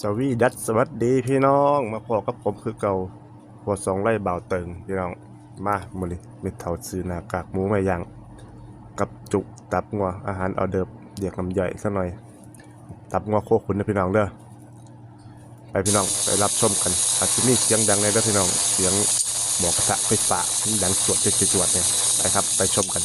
สวีดัสสวัสดีพี่น้องมาพอกับผมคือเก่าหัวสองไร่บ่าวเติงพี่น้องมามื้อนี้มีเทาซื้อนากากหมูมาย่าง กับจุกตับงัวอาหารออเดิร์ฟเรียกน้ำย่อยซะหน่อย ตับงัวโคขุนนะพี่น้องเด้อไปพี่น้องไปรับชมกันอาจจะมีเสียงดังในเด้อพี่น้องเสียงหมอกระทะไฟฟ้าดังสวดเจ็ดจวดเนี่ยไปครับไปชมกัน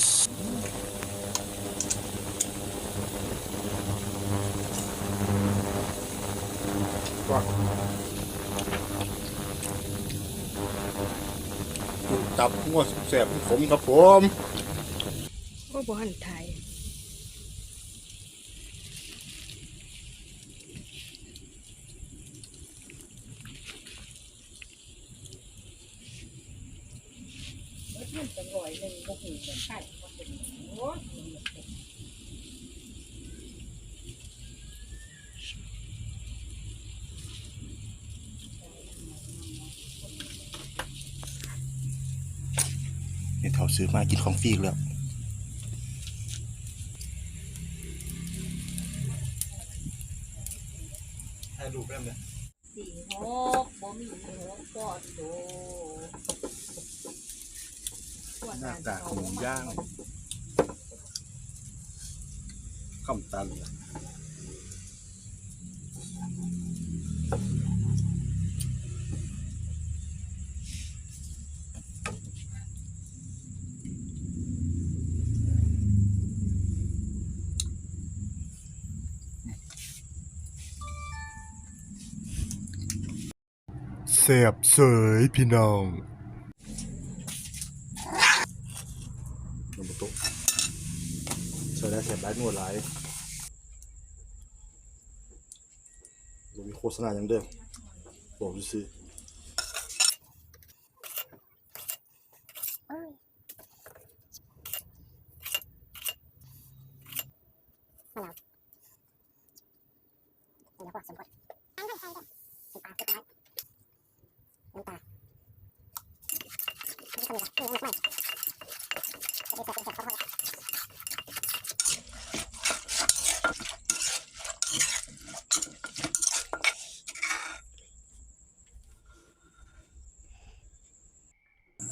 ตับงัวแสบขมครับผมโอ้บ่หันไทยมันจะร่อยหนึ่งบ่หูเหมือนไข่ เป็นโอ้ยนี่เขาซื้อมากินของฟรีอีกแล้วถ่ายรูปแล้วเนี่ยสี่หกบ่มีหกปอดโดหน้ากากหมูย่างข้ามตันเสีย บเสยพี่น้องนมตุใส่ได้แสบได้นวดหลายบ่มีโฆษณาอย่างเดิมบอกซื้อ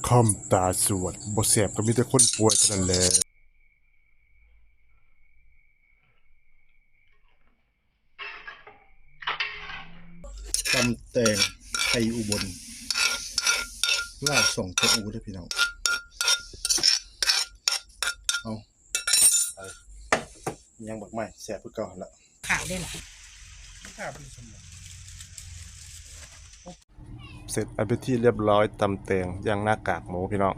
คอมตาสวดบ่แสบก็มีแต่คนป่วยเท่านั้นแหละตำแตงไทยอุบล ลาบสองเจ้าอูด้วยพี่น้องเอาไปยังบักใหม่แสบเพื่อเก่าหั่นละขาวได้หรอเสร็จอันเป็นที่เรียบร้อยตำแตงย่างหน้ากากหมูพี่น้อง